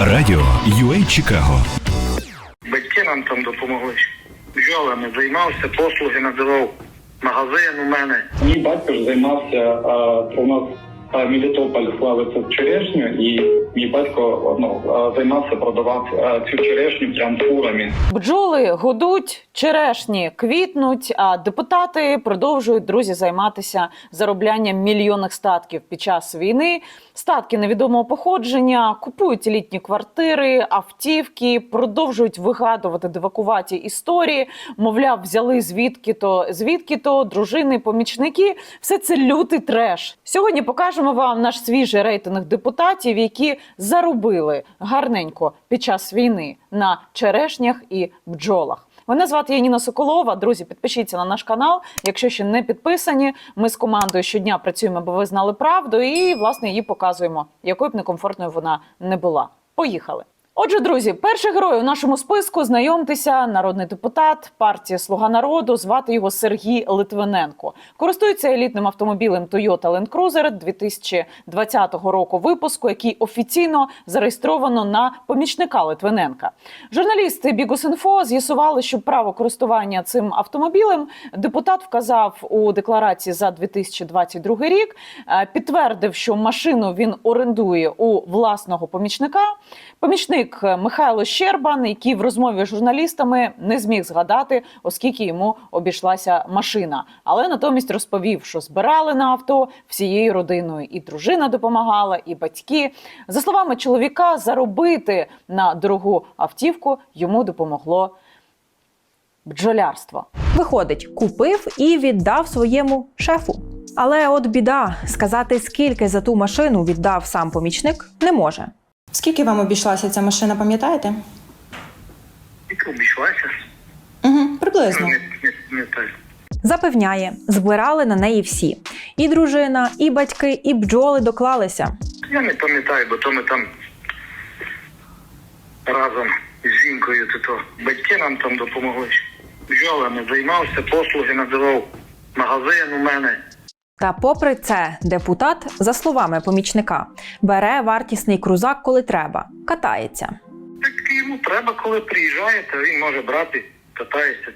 Радіо UA Чикаго. Батьки нам там допомогли. Бджолами займався, послуги надавав. Магазин у мене. Мій батько ж займався а, у нас Мелітополь славиться в черешню, і мій батько ну, займався продавав цю черешню прям фурами. Бджоли гудуть, черешні квітнуть, а депутати продовжують друзі займатися зароблянням мільйонних статків під час війни. Статки невідомого походження, купують літні квартири, автівки, продовжують вигадувати дивакуваті історії. Мовляв, взяли звідки то, звідки то дружини, помічники. Все це лютий треш. Сьогодні покажемо вам наш свіжий рейтинг депутатів, які заробили гарненько під час війни на черешнях і бджолах. Мене звати Яніна Соколова. Друзі, підпишіться на наш канал. Якщо ще не підписані, ми з командою щодня працюємо, бо ви знали правду, і власне її показуємо, якою б некомфортною вона не була. Поїхали. Отже, друзі, перший герой у нашому списку знайомтеся, народний депутат партії Слуга народу. Звати його Сергій Литвиненко. Користується елітним автомобілем Toyota Land Cruiser 2020 року випуску, який офіційно зареєстровано на помічника Литвиненка. Журналісти Бігус.Інфо з'ясували, що право користування цим автомобілем депутат вказав у декларації за 2022 рік. Е, Підтвердив, що машину він орендує у власного помічника. Помічник е, Михайло Щербан, який в розмові з журналістами не зміг згадати, оскільки йому обійшлася машина. Але натомість розповів, що збирали на авто всією родиною. І дружина допомагала, і батьки. За словами чоловіка, заробити на дорогу автівку йому допомогло бджолярство. Виходить, купив і віддав своєму шефу. Але от біда, сказати, скільки за ту машину віддав сам помічник, не може. Скільки вам обійшлася ця машина, пам'ятаєте? Тільки обійшлася. Угу, приблизно. Не, не, не так. Запевняє, збирали на неї всі: і дружина, і батьки, і бджоли доклалися. Я не пам'ятаю, бо то ми там разом з жінкою, то, то батьки нам там допомогли. Бджолами займався, послуги надавав. Магазин у мене. Та попри це, депутат, за словами помічника, бере вартісний крузак, коли треба, катається. Так йому треба, коли приїжджає, він може брати, катається,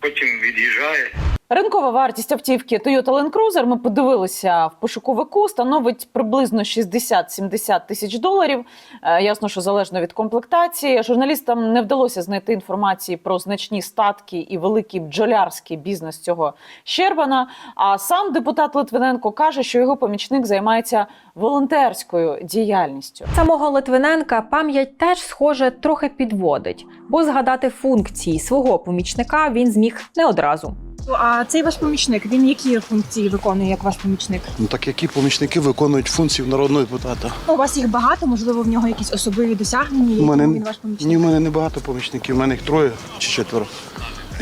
потім від'їжджає. Ринкова вартість автівки Toyota Land Cruiser, ми подивилися в пошуковику, становить приблизно 60-70 тисяч доларів. Е, Ясно, що залежно від комплектації. Журналістам не вдалося знайти інформації про значні статки і великий бджолярський бізнес цього Щербана. А сам депутат Литвиненко каже, що його помічник займається волонтерською діяльністю. Самого Литвиненка пам'ять теж, схоже, трохи підводить, бо згадати функції свого помічника він зміг не одразу. А цей ваш помічник, він які функції виконує як ваш помічник? Ну так які помічники виконують функції народного депутата? Ну, у вас їх багато, можливо, в нього якісь особливі досягнення, У мене він ваш помічник. ні, в мене не багато помічників, у мене їх троє чи четверо.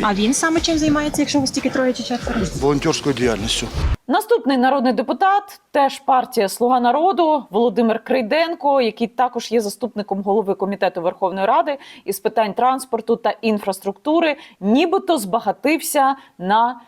А він саме чим займається, якщо у вас тільки троє чи четверо? Волонтерською діяльністю. Наступний народний депутат, теж партія Слуга народу Володимир Крейденко, який також є заступником голови комітету Верховної Ради із питань транспорту та інфраструктури, нібито збагатився на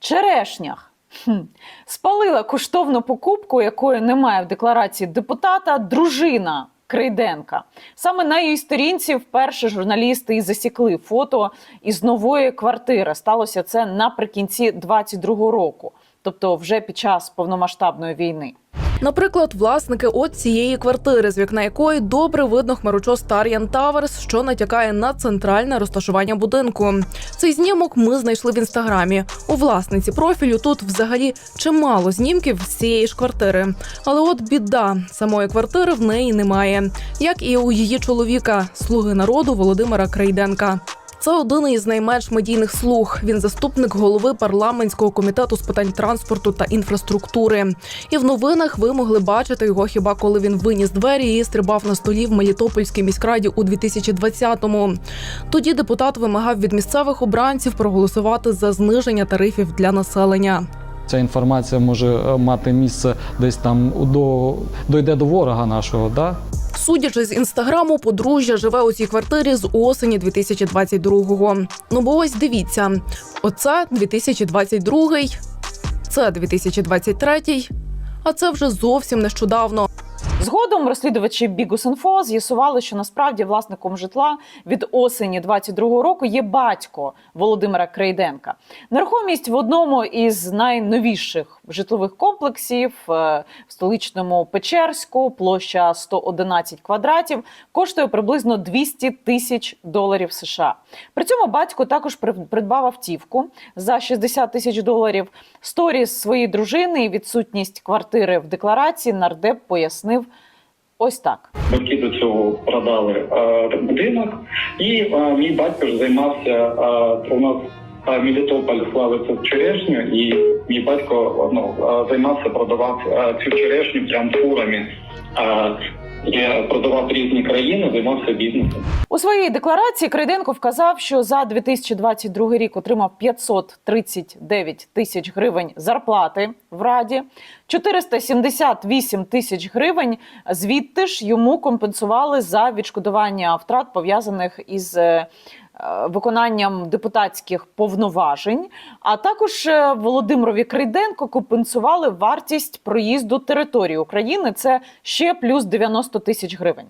черешнях. Хм. Спалила коштовну покупку, якої немає в декларації депутата, дружина. Крейденка саме на її сторінці вперше журналісти і засікли фото із нової квартири. Сталося це наприкінці 22-го року, тобто вже під час повномасштабної війни. Наприклад, власники от цієї квартири, з вікна якої добре видно хмарочос Тар'ян Таверс, що натякає на центральне розташування будинку. Цей знімок ми знайшли в інстаграмі. У власниці профілю тут взагалі чимало знімків з цієї ж квартири. Але от біда самої квартири в неї немає, як і у її чоловіка, слуги народу Володимира Крейденка. Це один із найменш медійних слуг. Він заступник голови парламентського комітету з питань транспорту та інфраструктури. І в новинах ви могли бачити його хіба коли він виніс двері і стрибав на столі в Мелітопольській міськраді у 2020-му. Тоді депутат вимагав від місцевих обранців проголосувати за зниження тарифів для населення. Ця інформація може е, мати місце десь там до дойде до ворога нашого, да? Судячи з інстаграму, подружжя живе у цій квартирі з осені 2022-го. Ну бо ось дивіться: оце 2022-й, це 2023-й, а це вже зовсім нещодавно. Згодом розслідувачі Бігус.Інфо з'ясували, що насправді власником житла від осені 22-го року є батько Володимира Крейденка. Нерухомість в одному із найновіших житлових комплексів е, в столичному Печерську, площа 111 квадратів, коштує приблизно 200 тисяч доларів США. При цьому батько також при- придбав автівку за 60 тисяч доларів. Сторіс своєї дружини і відсутність квартири в декларації нардеп пояснив ось так. Батьки до цього продали е, будинок, і е, мій батько ж займався е, у нас. Е, Мелітополь славиться черешню, і мій батько ну, е, займався продавав е, цю черешню прям фурами. Е, Я продавав різні країни, займався бізнесом. У своїй декларації Крейденко вказав, що за 2022 рік отримав 539 тисяч гривень зарплати в раді, 478 тисяч гривень. Звідти ж йому компенсували за відшкодування втрат пов'язаних із. Виконанням депутатських повноважень, а також е, Володимирові Крейденко компенсували вартість проїзду території України. Це ще плюс 90 тисяч гривень.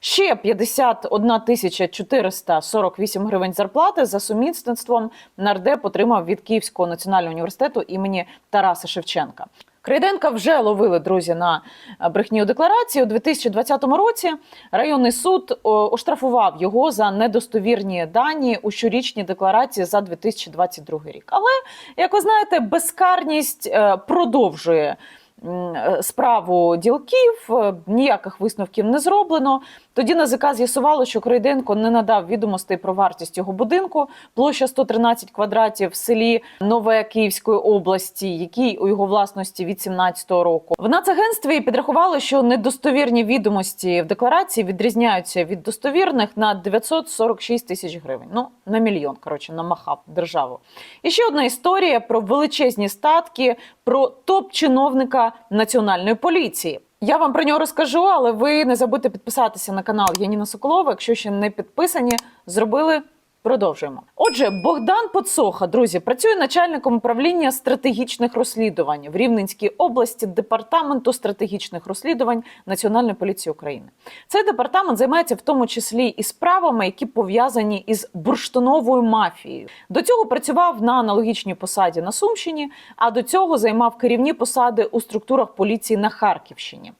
Ще 51 тисяча 448 гривень зарплати за сумісництвом нардеп отримав від Київського національного університету імені Тараса Шевченка. Крейденка вже ловили друзі на е, брехні у декларації у 2020 році. Районний суд оштрафував його за недостовірні дані у щорічній декларації за 2022 рік. Але як ви знаєте, безкарність е, продовжує е, справу ділків. Ніяких висновків не зроблено. Тоді НАЗК з'ясувало, що Крейденко не надав відомостей про вартість його будинку, площа 113 квадратів в селі Нове Київської області, який у його власності від 17-го року. В нацагентстві підрахували, що недостовірні відомості в декларації відрізняються від достовірних на 946 тисяч гривень. Ну на мільйон коротше намахав державу. І ще одна історія про величезні статки, про топ-чиновника національної поліції. Я вам про нього розкажу, але ви не забудьте підписатися на канал Яніна Соколова. Якщо ще не підписані, зробили. Продовжуємо. Отже, Богдан Поцоха, друзі, працює начальником управління стратегічних розслідувань в Рівненській області департаменту стратегічних розслідувань Національної поліції України. Цей департамент займається в тому числі і справами, які пов'язані із бурштиновою мафією. До цього працював на аналогічній посаді на Сумщині, а до цього займав керівні посади у структурах поліції на Харківщині.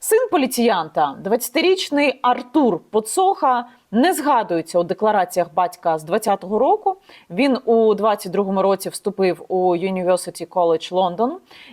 Син поліціянта, 20-річний Артур Поцоха, не згадується у деклараціях батька з 20-го року. Він у 22-му році вступив у University College London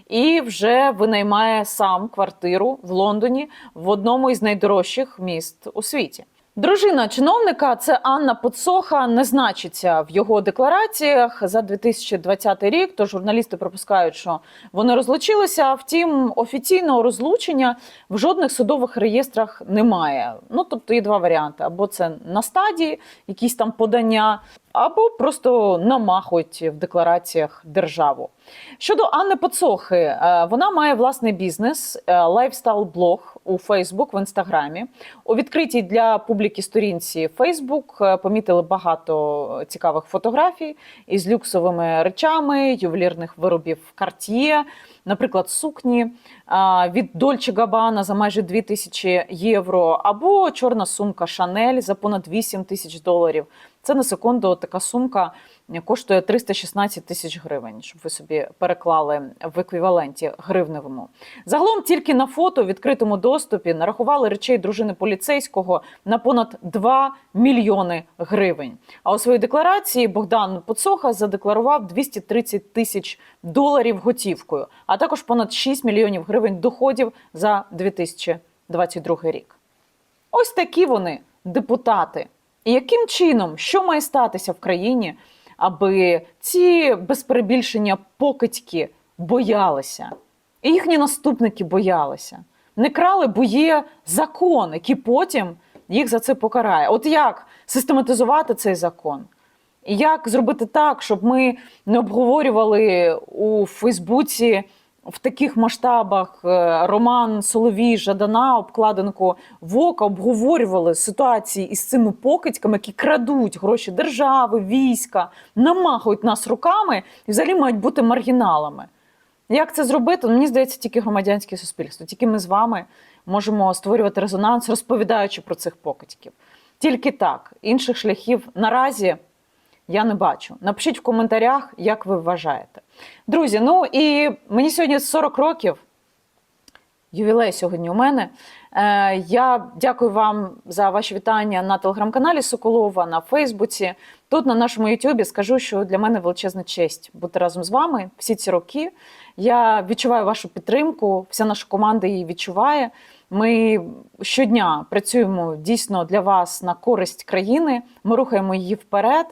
і вже винаймає сам квартиру в Лондоні в одному із найдорожчих міст у світі. Дружина чиновника, це Анна Подсоха, не значиться в його деклараціях за 2020 рік. То журналісти пропускають, що вони розлучилися. Втім, офіційного розлучення в жодних судових реєстрах немає. Ну тобто є два варіанти: або це на стадії якісь там подання, або просто намахують в деклараціях державу. Щодо Анни Поцохи, е, вона має власний бізнес, лайфстайл-блог у Фейсбук в інстаграмі. У відкритій для публіки сторінці Фейсбук е, помітили багато цікавих фотографій із люксовими речами, ювелірних виробів Cartier, наприклад, сукні від Dolce Gabbana за майже 2 тисячі євро, або чорна сумка Chanel за понад 8 тисяч доларів. Це на секунду така сумка коштує 316 тисяч гривень, щоб ви собі переклали в еквіваленті гривневому. Загалом тільки на фото в відкритому доступі нарахували речей дружини поліцейського на понад 2 мільйони гривень. А у своїй декларації Богдан Поцоха задекларував 230 тисяч доларів готівкою, а також понад 6 мільйонів гривень доходів за 2022 рік. Ось такі вони депутати. І яким чином, що має статися в країні, аби ці без перебільшення покидьки боялися, і їхні наступники боялися, не крали, бо є закон, який потім їх за це покарає. От як систематизувати цей закон? Як зробити так, щоб ми не обговорювали у Фейсбуці в таких масштабах е, Роман Соловій, Жадана, обкладинку Вока обговорювали ситуації із цими покидьками, які крадуть гроші держави, війська, намахують нас руками і взагалі мають бути маргіналами. Як це зробити? Ну, Мені здається, тільки громадянське суспільство, тільки ми з вами можемо створювати резонанс, розповідаючи про цих покидьків. Тільки так, інших шляхів наразі я не бачу. Напишіть в коментарях, як ви вважаєте. Друзі, ну і мені сьогодні 40 років. Ювілей сьогодні у мене. Е, я дякую вам за ваші вітання на телеграм-каналі Соколова, на Фейсбуці. Тут на нашому Ютубі скажу, що для мене величезна честь бути разом з вами всі ці роки. Я відчуваю вашу підтримку, вся наша команда її відчуває. Ми щодня працюємо дійсно для вас на користь країни. Ми рухаємо її вперед.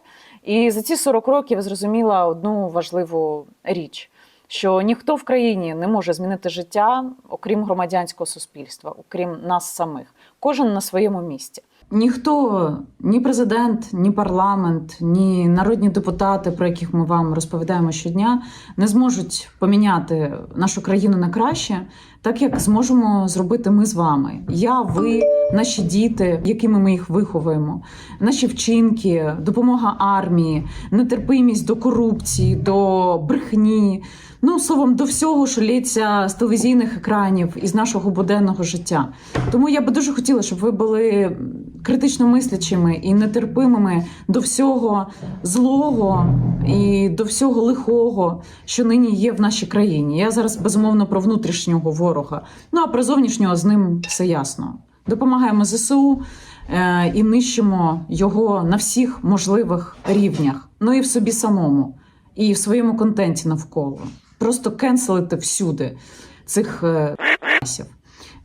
І за ці 40 років зрозуміла одну важливу річ що ніхто в країні не може змінити життя, окрім громадянського суспільства, окрім нас самих. Кожен на своєму місці. Ніхто, ні президент, ні парламент, ні народні депутати, про яких ми вам розповідаємо щодня, не зможуть поміняти нашу країну на краще, так як зможемо зробити ми з вами. Я, ви, наші діти, якими ми їх виховуємо, наші вчинки, допомога армії, нетерпимість до корупції, до брехні. Ну, словом, до всього, що лється з телевізійних екранів із нашого буденного життя. Тому я би дуже хотіла, щоб ви були критично мислячими і нетерпимими до всього злого і до всього лихого, що нині є в нашій країні. Я зараз безумовно про внутрішнього ворога. Ну а про зовнішнього з ним все ясно. Допомагаємо ЗСУ е, і нищимо його на всіх можливих рівнях, ну і в собі самому, і в своєму контенті навколо. Просто кенселити всюди цих е.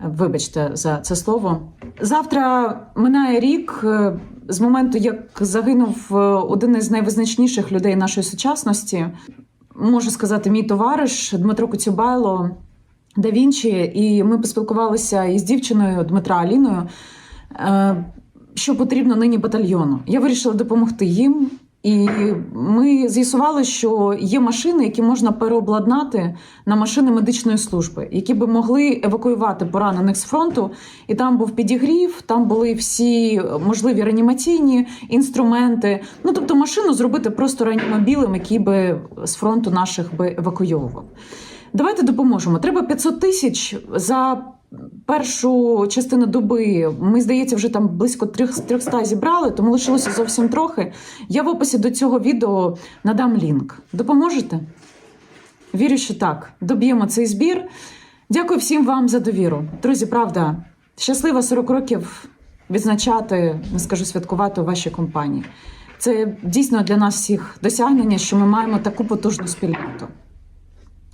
Вибачте за це слово. Завтра минає рік е, з моменту, як загинув е, один із найвизначніших людей нашої сучасності. Можу сказати, мій товариш Дмитро Коцюбайло да Вінчі, і ми поспілкувалися із дівчиною Дмитра Аліною. е, Що потрібно нині батальйону? Я вирішила допомогти їм. І ми з'ясували, що є машини, які можна переобладнати на машини медичної служби, які би могли евакуювати поранених з фронту. І там був підігрів, там були всі можливі реанімаційні інструменти. Ну тобто, машину зробити просто реанімобілем, який би з фронту наших би евакуйовував. Давайте допоможемо. Треба 500 тисяч за першу частину доби. Ми, здається, вже там близько 300 зібрали, тому лишилося зовсім трохи. Я в описі до цього відео надам лінк. Допоможете? Вірю, що так. Доб'ємо цей збір. Дякую всім вам за довіру. Друзі, правда, щаслива 40 років відзначати, не скажу святкувати у вашій компанії. Це дійсно для нас всіх досягнення, що ми маємо таку потужну спільноту.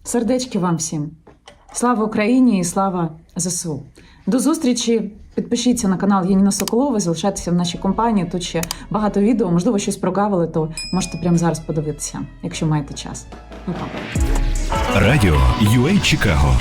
Сердечки вам всім. Слава Україні і слава ЗСУ. До зустрічі. Підпишіться на канал Яніна Соколова, залишайтеся в нашій компанії. Тут ще багато відео. Можливо, щось прогавили, то можете прямо зараз подивитися, якщо маєте час. Радіо UA Чикаго